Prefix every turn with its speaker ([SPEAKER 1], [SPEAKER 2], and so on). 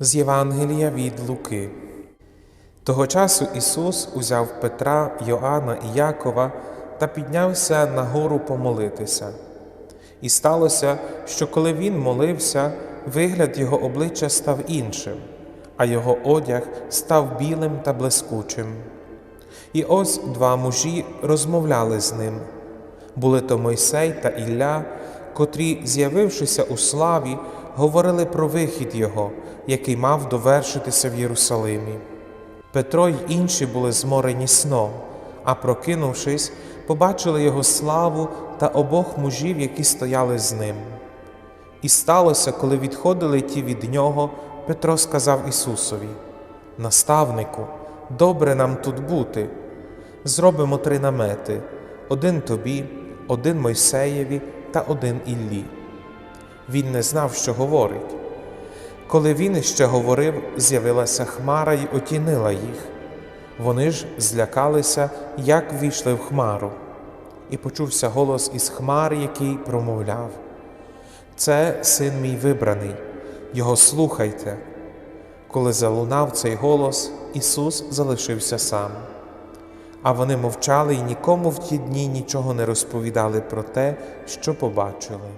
[SPEAKER 1] З Євангелія від Луки. Того часу Ісус узяв Петра, Йоанна і Якова та піднявся на гору помолитися. І сталося, що коли він молився, вигляд його обличчя став іншим, а його одяг став білим та блискучим. І ось два мужі розмовляли з ним. Були то Мойсей та Ілля, котрі, з'явившися у славі, говорили про вихід його, який мав довершитися в Єрусалимі. Петро й інші були зморені сном, а прокинувшись, побачили його славу та обох мужів, які стояли з ним. І сталося, коли відходили ті від нього, Петро сказав Ісусові: Наставнику, добре нам тут бути. Зробимо три намети: один тобі, один Мойсеєві та один Іллі. Він не знав, що говорить. Коли він іще говорив, з'явилася хмара й отінила їх. Вони ж злякалися, як ввійшли в хмару, і почувся голос із хмари, який промовляв: Це син мій вибраний, його слухайте. Коли залунав цей голос, Ісус залишився сам. А вони мовчали й нікому в ті дні нічого не розповідали про те, що побачили.